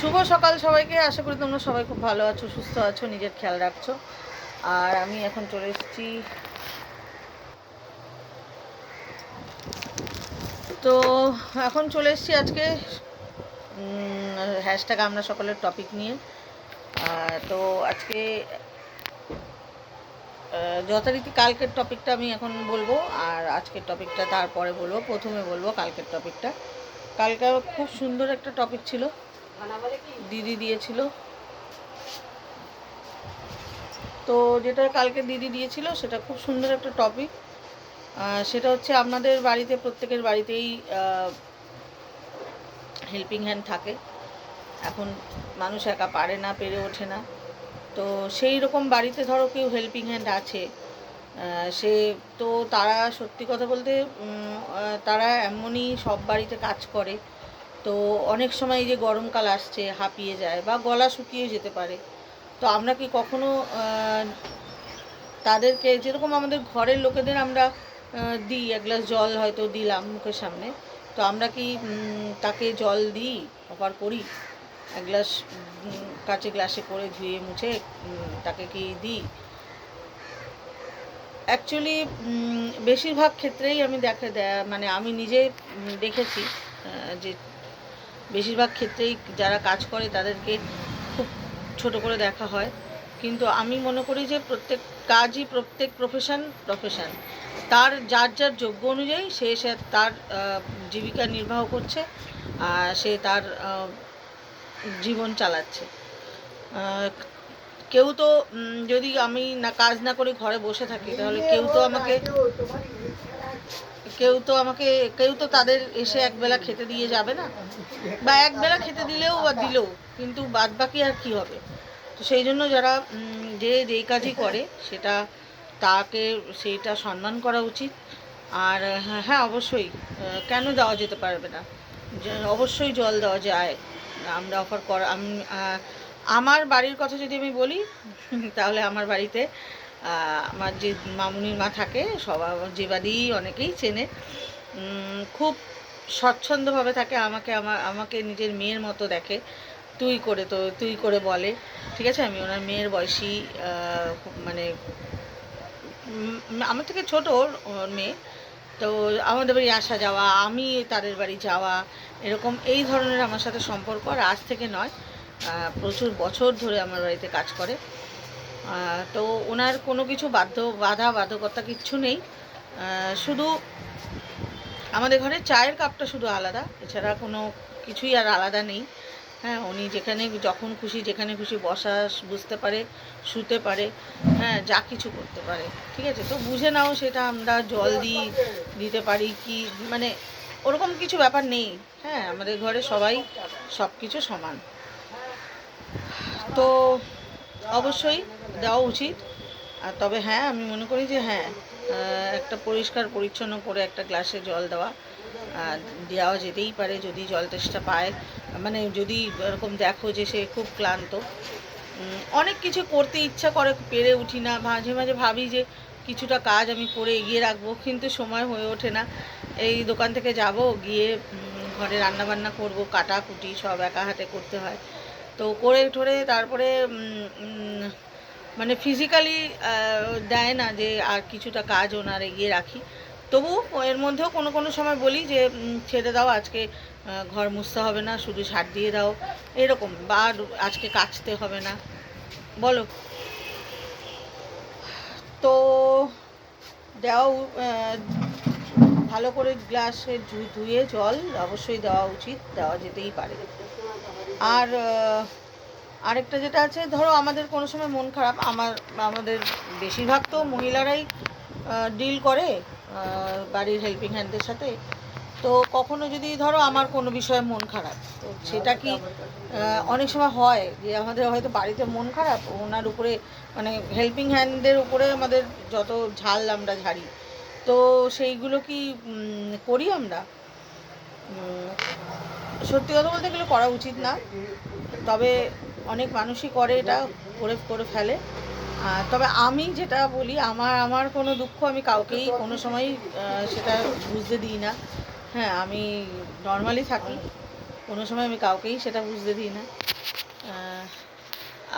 শুভ সকাল সবাইকে। আশা করি তোমরা সবাই খুব ভালো আছো, সুস্থ আছো, নিজের খেয়াল রাখছো। আর আমি এখন চলে এসেছি। তো এখন চলে এসেছি আজকে হ্যাশট্যাগ আমরা সকলের টপিক নিয়ে। তো আজকে যথারীতি কালকের টপিকটা আমি এখন বলব, আর আজকের টপিকটা তারপরে বলব, প্রথমে বলব কালকের টপিকটা কালকে খুব সুন্দর একটা টপিক ছিল। দিদি দিয়েছিল। তো যেটা কালকে দিদি দিয়েছিল, সেটা খুব সুন্দর একটা টপিক সেটা হচ্ছে আপনাদের বাড়িতে, প্রত্যেকের বাড়িতেই হেল্পিং হ্যান্ড থাকে। এখন মানুষ একা পারে না, পেরে ওঠে না। তো সেই রকম বাড়িতে ধরো কেউ হেল্পিং হ্যান্ড আছে সে তো তারা সত্যি কথা বলতে তারা এমনই সব বাড়িতে কাজ করে। তো অনেক সময় যে গরমকাল আসছে, হাঁপিয়ে যায় বা গলা শুকিয়ে যেতে পারে। তো আমরা কি কখনো তাদেরকে যেরকম আমাদের ঘরের লোকেদের আমরা দিই, এক গ্লাস জল হয়তো দিলাম মুখের সামনে, তো আমরা কি তাকে জল দিই, অফার করি? এক গ্লাস কাঁচে গ্লাসে করে ধুয়ে মুছে তাকে কি দিই? অ্যাকচুয়ালি বেশিরভাগ ক্ষেত্রেই আমি দেখা মানে আমি নিজে দেখেছি যে বেশিরভাগ ক্ষেত্রেই যারা কাজ করে তাদেরকে খুব ছোট করে দেখা হয়। কিন্তু আমি মনে করি যে প্রত্যেক কাজই প্রত্যেক প্রফেশন প্রফেশন তার যার যার যোগ্য অনুযায়ী সে সে তার জীবিকা নির্বাহ করছে, আর সে তার জীবন চালাচ্ছে। কেউ তো যদি আমি না, কাজ না করে, ঘরে বসে থাকি, তাহলে কেউ তো আমাকে কেউ তো আমাকে, কেউ তো তাদের এসে একবেলা খেতে দিয়ে যাবে না। বা একবেলা খেতে দিলেও বা দিলেও, কিন্তু বাদ বাকি আর কি হবে? তো সেই জন্য যারা যে যেই কাজই করে, সেটা তাকে, সেইটা সম্মান করা উচিত। আর হ্যাঁ হ্যাঁ অবশ্যই কেন দেওয়া যেতে পারবে না? অবশ্যই জল দেওয়া যায়। আমরা অফার করা, আমি আমার বাড়ির কথা যদি আমি বলি, তাহলে আমার বাড়িতে আমার যে মামুনির মা থাকে সবাই যে বাড়ি অনেকেই চেনে খুব স্বচ্ছন্দভাবে থাকে, আমাকে আমার আমাকে নিজের মেয়ের মতো দেখে, তুই করে তো, তুই করে বলে, ঠিক আছে? আমি ওনার মেয়ের বয়সী মানে আমার থেকে ছোট ওর মেয়ে, তো আমাদের বাড়ি আসা যাওয়া, আমি তাদের বাড়ি যাওয়া, এরকম এই ধরনের আমার সাথে সম্পর্ক আর আজ থেকে নয় প্রচুর বছর ধরে আমার বাড়িতে কাজ করে। তো ওনার কোনো কিছু বাধ্য, বাধা, বাধকতা কিচ্ছু নেই। শুধু আমাদের ঘরে চায়ের কাপটা শুধু আলাদা, এছাড়া কোনো কিছুই আর আলাদা নেই। হ্যাঁ উনি যেখানে যখন খুশি, যেখানে খুশি বসা, বুঝতে পারে, শুতে পারে হ্যাঁ যা কিছু করতে পারে, ঠিক আছে? তো বুঝে নাও সেটা আমরা জল দিই, দিতে পারি কি মানে ওরকম কিছু ব্যাপার নেই। হ্যাঁ আমাদের ঘরে সবাই সব কিছু সমান। তো অবশ্যই দেওয়া উচিত। আর তবে হ্যাঁ আমি মনে করি যে হ্যাঁ একটা পরিষ্কার, পরিচ্ছন্ন করে একটা গ্লাসে জল দেওয়া দেওয়া যেতেই পারে যদি জল তেষ্টা পায়। মানে যদি এরকম দেখো যে সে খুব ক্লান্ত। অনেক কিছু করতে ইচ্ছা করে, পেরে উঠি না। মাঝে মাঝে ভাবি যে কিছুটা কাজ আমি করে এগিয়ে রাখব, কিন্তু সময় হয়ে ওঠে না। এই দোকান থেকে যাব, গিয়ে ঘরে রান্না বান্না করব কাটা কুটি সব একা হাতে করতে হয়। তো করে ঠরে তারপরে মানে ফিজিক্যালি দেয় না যে আর কিছুটা কাজ ওনার এগিয়ে রাখি। তবু এর মধ্যেও কোনো কোনো সময় বলি যে ছেড়ে দাও, আজকে ঘর মুছতে হবে না, শুধু ছাড় দিয়ে দাও। এরকম, বা আজকে কাচতে হবে না। বলো। তো দেওয়া ভালো করে গ্লাসে ধুয়ে জল অবশ্যই দেওয়া উচিত, দেওয়া যেতেই পারে। আর আরেকটা যেটা আছে, ধরো আমাদের কোনো সময় মন খারাপ, আমার, আমাদের বেশিরভাগ তো মহিলারাই ডিল করে বাড়ির হেল্পিং হ্যান্ডদের সাথে। তো কখনো যদি ধরো আমার কোনো বিষয়ে মন খারাপ, তো সেটা কি অনেক সময় হয় যে আমাদের হয়তো বাড়িতে মন খারাপ, ওনার উপরে মানে হেল্পিং হ্যান্ডের উপরে আমাদের যত ঝাল আমরা ঝাড়ি। তো সেইগুলো কি করি আমরা? সত্যি কথা বলতে গেলে করা উচিত না। তবে অনেক মানুষই করে এটা, করে করে ফেলে। তবে আমি যেটা বলি, আমার আমার কোনো দুঃখ আমি কাউকেই কোনো সময় সেটা বুঝতে দিই না। হ্যাঁ আমি নর্মালি থাকি। কোনো সময় আমি কাউকেই সেটা বুঝতে দিই না।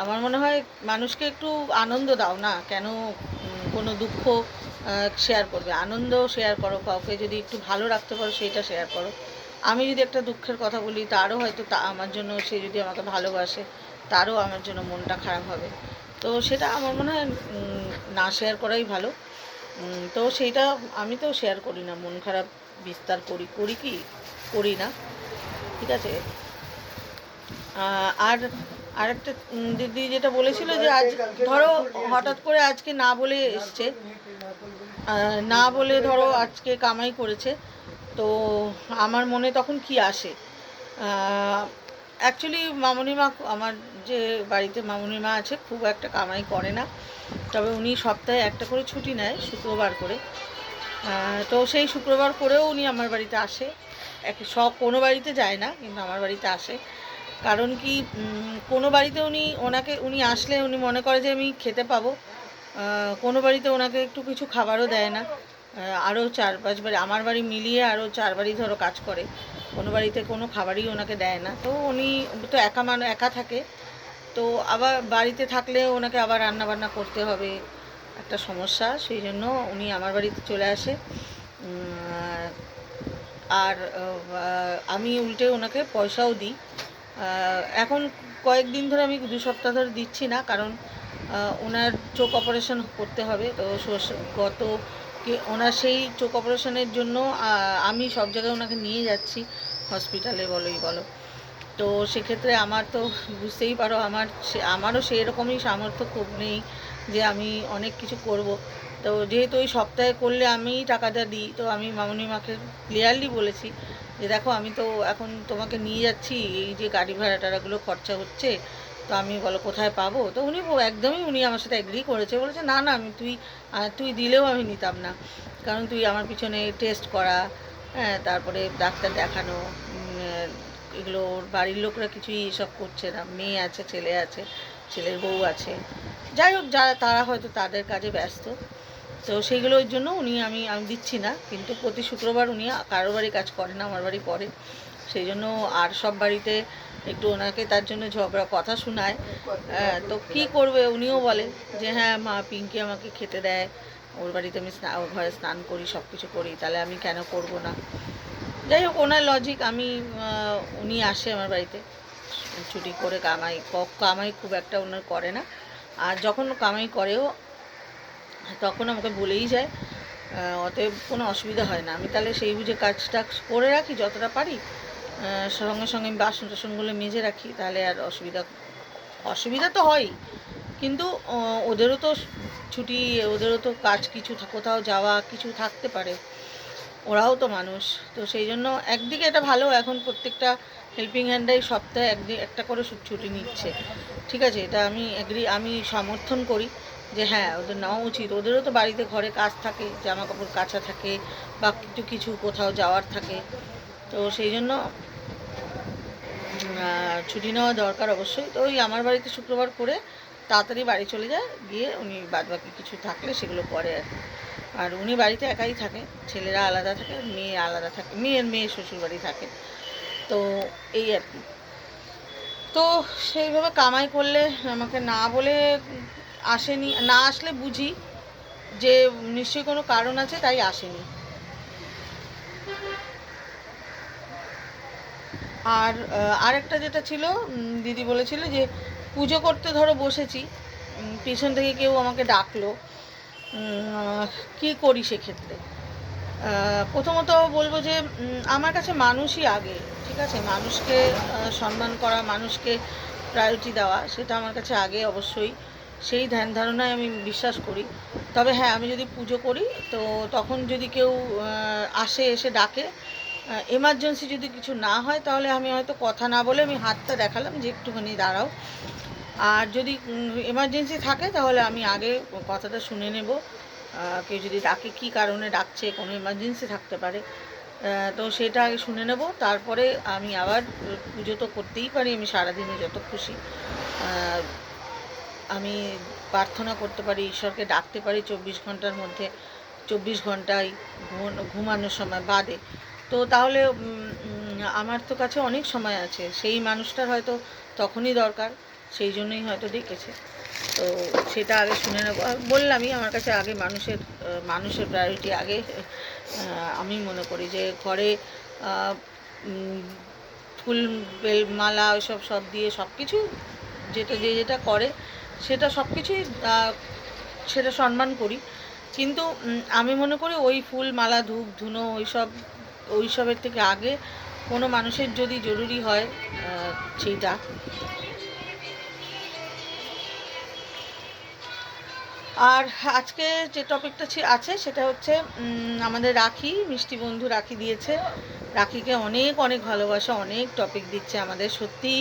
আমার মনে হয় মানুষকে একটু আনন্দ দাও না, কেন কোনো দুঃখ শেয়ার করবে। আনন্দ শেয়ার করো, কাউকে যদি একটু ভালো রাখতে পারো, সেইটা শেয়ার করো। আমি যদি একটা দুঃখের কথা বলি, তারও হয়তো তা আমার জন্য, সে যদি আমাকে ভালোবাসে, তারও আমার জন্য মনটা খারাপ হবে। তো সেটা আমার মনে হয় না শেয়ার করাই ভালো। তো সেইটা আমি তো শেয়ার করি না। মন খারাপ বিস্তার করি করি কি? করি না। ঠিক আছে? আর, আরেকটা দিদি যেটা বলেছিল যে আজ, ধরো, হঠাৎ করে আজকে না বলে এসছে। না বলে ধরো আজকে কামাই করেছে। তো আমার মনে তখন কি আসে? অ্যাকচুয়ালি মামনি মা আমার যে বাড়িতে মামনি মা আছে খুব একটা কামাই করে না। তবে উনি সপ্তাহে একটা করে ছুটি নেয় শুক্রবার করে। তো সেই শুক্রবার করেও উনি আমার বাড়িতে আসে। এক সব কোনো বাড়িতে যায় না, কিন্তু আমার বাড়িতে আসে। কারণ কি কোনো বাড়িতে উনি, ওনাকে উনি আসলে উনি মনে করে যে আমি খেতে পাবো। কোনো বাড়িতে ওনাকে একটু কিছু খাবারও দেয় না। আরও চার পাঁচ বাড়ি, আমার বাড়ি মিলিয়ে আরও চার বাড়ি ধরো কাজ করে। কোনো বাড়িতে কোনো খাবারই ওনাকে দেয় না। তো উনি তো একা মান একা থাকে। তো আবার বাড়িতে থাকলে ওনাকে আবার রান্না বান্না করতে হবে। একটা সমস্যা, সেই জন্য উনি আমার বাড়িতে চলে আসে। আর আমি উল্টে ওনাকে পয়সাও দিই। এখন কয়েকদিন ধরে আমি দু সপ্তাহ ধরে দিচ্ছি না, কারণ ওনার চোখ অপারেশন করতে হবে। তো গত ওনার সেই চোখ অপারেশনের জন্য আমি সব জায়গায় ওনাকে নিয়ে যাচ্ছি, হসপিটালে বলোই বলো। তো সেক্ষেত্রে আমার তো বুঝতেই পারো, আমার আমারও সেই রকমই সামর্থ্য খুব নেই যে আমি অনেক কিছু করব। তো যেহেতু ওই সপ্তাহে করলে আমিই টাকাটা দিই, তো আমি মামনি মাকে ক্লিয়ারলি বলেছি যে দেখো আমি তো এখন তোমাকে নিয়ে যাচ্ছি, এই যে গাড়ি ভাড়া টাড়াগুলো খরচা হচ্ছে তো আমি বলো, কোথায় পাবো? তো উনি একদমই উনি আমার সাথে এগ্রি করেছে। বলেছে, না না, আমি তুই তুই দিলেও আমি নিতাম না। কারণ তুই আমার পিছনে টেস্ট করা হ্যাঁ তারপরে ডাক্তার দেখানো এগুলো ওর বাড়ির লোকরা কিছুই এসব করছে না। মেয়ে আছে, ছেলে আছে, ছেলের বউ আছে। যাই হোক, যারা, তারা হয়তো তাদের কাজে ব্যস্ত। তো সেইগুলোর জন্য উনি আমি আমি দিচ্ছি না। কিন্তু প্রতি শুক্রবার উনি কারোর বাড়ি কাজ করে না, আমার বাড়ি করে। সেই জন্য আর সব বাড়িতে একটু ওনাকে তার জন্য ঝগড়া কথা শোনায়। তো কি করবে উনিও বলে যে হ্যাঁ মা পিঙ্কি আমাকে খেতে দেয়। ওর বাড়িতে আমি ওর ঘরে স্নান করি সব কিছু করি, তাহলে আমি কেন করব না? যাই হোক, ওনার লজিক আমি উনি আসে আমার বাড়িতে। ছুটি করে কামাই কামাই খুব একটা ওনার করে না। আর যখন কামাই করেও, তখন আমাকে বলেই যায় অতএব কোনো অসুবিধা হয় না। আমি তাহলে সেই বুঝে কাজটা করে রাখি, যতটা পারি। সঙ্গে সঙ্গে আমি বাসন টাসনগুলো মেজে রাখি, তাহলে আর অসুবিধা অসুবিধা তো হয়ই কিন্তু ওদেরও তো ছুটি, ওদেরও তো কাজ কিছু কোথাও যাওয়া কিছু থাকতে পারে। ওরাও তো মানুষ। তো সেই জন্য একদিকে এটা ভালো, এখন প্রত্যেকটা হেল্পিং হ্যান্ডাই সপ্তাহে একদিন একটা করে ছুটি নিচ্ছে। ঠিক আছে, এটা আমি এগ্রি আমি সমর্থন করি যে হ্যাঁ ওদের নেওয়া উচিত। ওদেরও তো বাড়িতে ঘরে কাজ থাকে জামা কাপড় কাচা থাকে বা কিছু কিছু কোথাও যাওয়ার থাকে। তো সেই জন্য ছুটি নেওয়া দরকার অবশ্যই। তো ওই আমার বাড়িতে শুক্রবার করে তাড়াতাড়ি বাড়ি চলে যায়, গিয়ে উনি বাদবাকি কিছু থাকলে সেগুলো করে আর। আর উনি বাড়িতে একাই থাকে, ছেলেরা আলাদা থাকে, মেয়ে আলাদা থাকে, মেয়ের মেয়ে শ্বশুর বাড়ি থাকে। তো এই আর কি। তো সেইভাবে কামাই করলে আমাকে না বলে আসেনি, না আসলে বুঝি যে নিশ্চয়ই কোনো কারণ আছে, তাই আসেনি। আর আরেকটা যেটা ছিল দিদি বলেছিল যে পুজো করতে ধরো বসেছি পিছন থেকে কেউ আমাকে ডাকলো কী করি সেক্ষেত্রে? প্রথমত বলব যে আমার কাছে মানুষই আগে, ঠিক আছে? মানুষকে সম্মান করা, মানুষকে প্রায়োরিটি দেওয়া, সেটা আমার কাছে আগে অবশ্যই। সেই ধ্যান ধারণায় আমি বিশ্বাস করি। তবে হ্যাঁ আমি যদি পুজো করি, তো তখন যদি কেউ আসে, এসে ডাকে এমার্জেন্সি যদি কিছু না হয়, তাহলে আমি হয়তো কথা না বলে আমি হাতটা দেখালাম যে একটুখানি দাঁড়াও। আর যদি এমার্জেন্সি থাকে, তাহলে আমি আগে কথাটা শুনে নেব। কেউ যদি ডাকে, কী কারণে ডাকছে, কোনো এমার্জেন্সি থাকতে পারে। তো সেটা আগে শুনে নেব। তারপরে আমি আবার পুজো তো করতেই পারি, আমি সারাদিনে যত খুশি। আমি প্রার্থনা করতে পারি, ঈশ্বরকে ডাকতে পারি চব্বিশ ঘণ্টার মধ্যে। চব্বিশ ঘন্টায় ঘুম- ঘুমানোর সময় বাদে। তো তাহলে আমার তো কাছে অনেক সময় আছে। সেই মানুষটার হয়তো তখনই দরকার, সেই জন্যই হয়তো ডেকেছে। তো সেটা আগে শুনে নেব। বললামই, আমার কাছে আগে মানুষের মানুষের প্রায়োরিটি আগে আমি মনে করি যে ঘরে ফুল, বেল, মালা ওইসব সব দিয়ে সব কিছু যেটা, যে যেটা করে, সেটা সব কিছুই সেটা সম্মান করি। কিন্তু আমি মনে করি ওই ফুল, মালা, ধূপ, ধুনো ওইসব ওইসবের থেকে আগে কোনো মানুষের যদি জরুরি হয় সেইটা। আর আজকে যে টপিকটা আছে, সেটা হচ্ছে আমাদের রাখি, মিষ্টি বন্ধু রাখি দিয়েছে। রাখিকে অনেক অনেক ভালোবাসা, অনেক টপিক দিচ্ছে আমাদের। সত্যি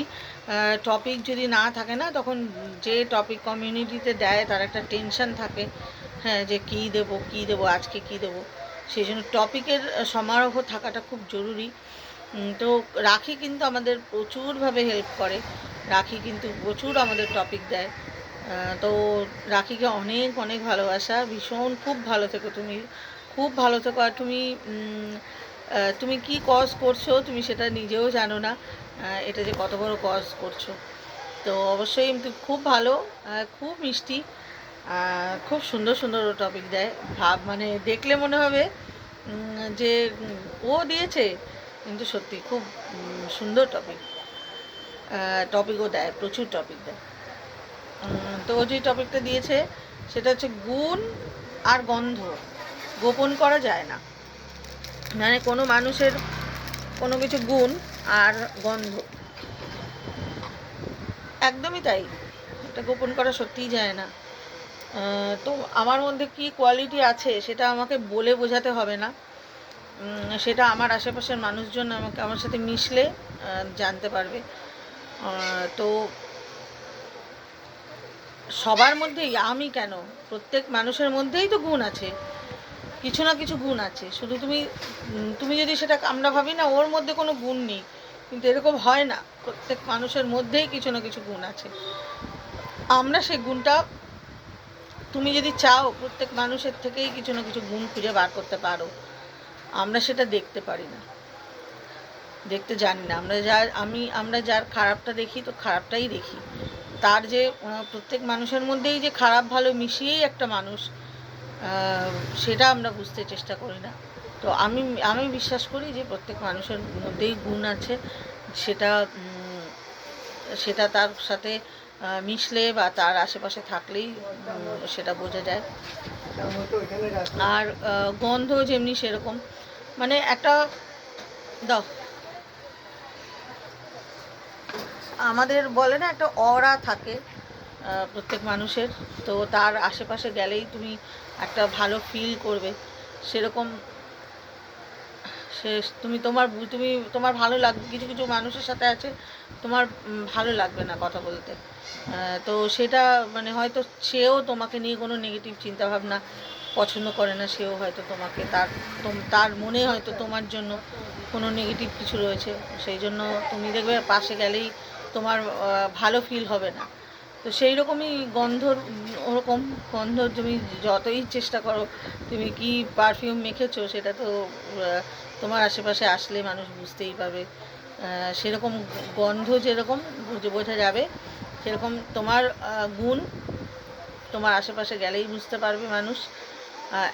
টপিক যদি না থাকে না, তখন যে টপিক কমিউনিটিতে দেয়, তার একটা টেনশন থাকে। হ্যাঁ যে কী দেবো কী দেবো, আজকে কী দেবো? সেই জন্য টপিকের সমারোহ থাকাটা খুব জরুরি। তো রাখি কিন্তু আমাদের প্রচুরভাবে হেল্প করে। রাখি কিন্তু প্রচুর আমাদের টপিক দেয়। তো রাখিকে অনেক অনেক ভালোবাসা। ভীষণ খুব ভালো থেকো তুমি। খুব ভালো থেকো। আর তুমি তুমি কি কজ করছ তুমি সেটা নিজেও জানো না। এটা যে কত বড় কজ করছ। তো অবশ্যই তুমি খুব ভালো খুব মিষ্টি। খুব সুন্দর সুন্দর ও টপিক দেয়। ভাব মানে দেখলে মনে হবে যে, ও দিয়েছে, কিন্তু সত্যি খুব সুন্দর টপিক টপিকও দেয়, প্রচুর টপিক দেয়। তো ও যে টপিকটা দিয়েছে, সেটা হচ্ছে গুণ আর গন্ধ। গোপন করা যায় না। মানে কোনো মানুষের কোনো কিছু গুণ আর গন্ধ। একদমই তাই। এটা গোপন করা সত্যিই যায় না। তো আমার মধ্যে কি কোয়ালিটি আছে সেটা আমাকে বলে বোঝাতে হবে না। সেটা আমার আশেপাশের মানুষজন আমাকে, আমার সাথে মিশলে জানতে পারবে। তো সবার মধ্যেই, আমি কেন? প্রত্যেক মানুষের মধ্যেই তো গুণ আছে। কিছু না কিছু গুণ আছে। শুধু তুমি তুমি যদি সেটা, আমরা ভাবি না, ওর মধ্যে কোনো গুণ নেই। কিন্তু এরকম হয় না। প্রত্যেক মানুষের মধ্যেই কিছু না কিছু গুণ আছে। আমরা সেই গুণটা তুমি যদি চাও প্রত্যেক মানুষের থেকেই কিছু না কিছু গুণ খুঁজে বার করতে পারো, আমরা সেটা দেখতে পারি না। দেখতে জানি না। আমরা যার আমি, আমরা যার খারাপটা দেখি, তো খারাপটাই দেখি। তার যে প্রত্যেক মানুষের মধ্যেই যে খারাপ ভালো মিশিয়েই একটা মানুষ সেটা আমরা বুঝতে চেষ্টা করি না। তো আমি আমি বিশ্বাস করি যে প্রত্যেক মানুষের মধ্যেই গুণ আছে। সেটা সেটা তার সাথে মিশলে বা তার আশেপাশে থাকলেই সেটা বোঝা যায়। আর গন্ধ যেমনি সেরকম। মানে একটা, দাও। আমাদের বলে না, একটা অরা থাকে প্রত্যেক মানুষের। তো তার আশেপাশে গেলেই তুমি একটা ভালো ফিল করবে। সেরকম সে তুমি তোমার তুমি তোমার ভালো লাগবে কিছু কিছু মানুষের সাথে আছে তোমার ভালো লাগবে না কথা বলতে। তো সেটা মানে হয়তো সেও তোমাকে নিয়ে কোনো নেগেটিভ চিন্তাভাবনা পছন্দ করে না সেও হয়তো তোমাকে তার তার মনে হয়তো তোমার জন্য কোনো নেগেটিভ কিছু রয়েছে। সেই জন্য তুমি দেখবে পাশে গেলেই তোমার ভালো ফিল হবে না। তো সেই রকমই গন্ধর উম, ওরকম গন্ধ তুমি যতই চেষ্টা করো তুমি কি পারফিউম মেখেছো সেটা তো তোমার আশেপাশে আসলে মানুষ বুঝতেই আহ, সেরকম গন্ধ যেরকম বোঝা যাবে সেরকম তোমার গুণ তোমার আশেপাশে গেলেই বুঝতে পারবে মানুষ।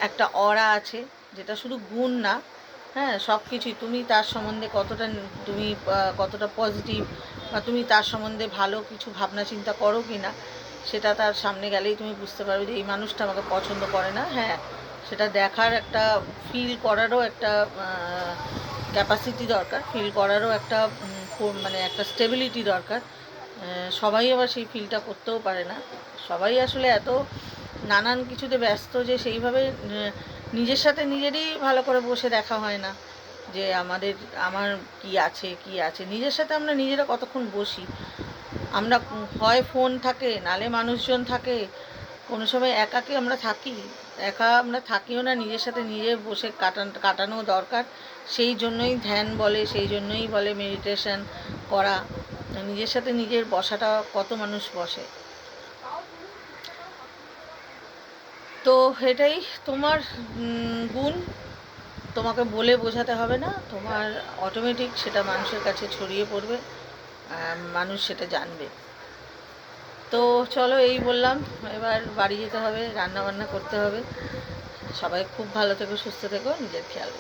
একটা অরা আছে যেটা শুধু গুণ না হ্যাঁ সব কিছুই। তুমি তার সম্বন্ধে কতটা তুমি কতটা পজিটিভ বা তুমি তার সম্বন্ধে ভালো কিছু ভাবনা চিন্তা করো কি না সেটা তার সামনে গেলেই তুমি বুঝতে পারবে যে এই মানুষটা আমাকে পছন্দ করে না। হ্যাঁ সেটা দেখার একটা ফিল করারও একটা ক্যাপাসিটি দরকার ফিল করারও একটা মানে একটা স্টেবিলিটি দরকার। সবাই আবার সেই ফিলটা করতেও পারে না। সবাই আসলে এত নানান কিছুতে ব্যস্ত যে সেইভাবে নিজের সাথে নিজেরই ভালো করে বসে দেখা হয় না। যে আমাদের, আমার কি আছে কি আছে? নিজের সাথে আমরা নিজেরা কতক্ষণ বসি? আমরা হয় ফোন থাকে, নালে মানুষজন থাকে, কোনো সময় একাকে আমরা থাকি একা আমরা থাকিও না, নিজের সাথে নিজে বসে কাটান, কাটানো দরকার। সেই জন্যই ধ্যান বলে, সেই জন্যই বলে মেডিটেশন করা। নিজের সাথে নিজের বসাটা কত মানুষ বসে। তো এটাই তোমার গুণ। তোমাকে বলে বোঝাতে হবে না, তোমার অটোমেটিক সেটা মানুষের কাছে ছড়িয়ে পড়বে মানুষ সেটা জানবে। তো চলো এই বললাম, এবার বাড়ি যেতে হবে রান্না বান্না করতে হবে। সবাই খুব ভালো থেকো, সুস্থ থেকো, নিজের খেয়াল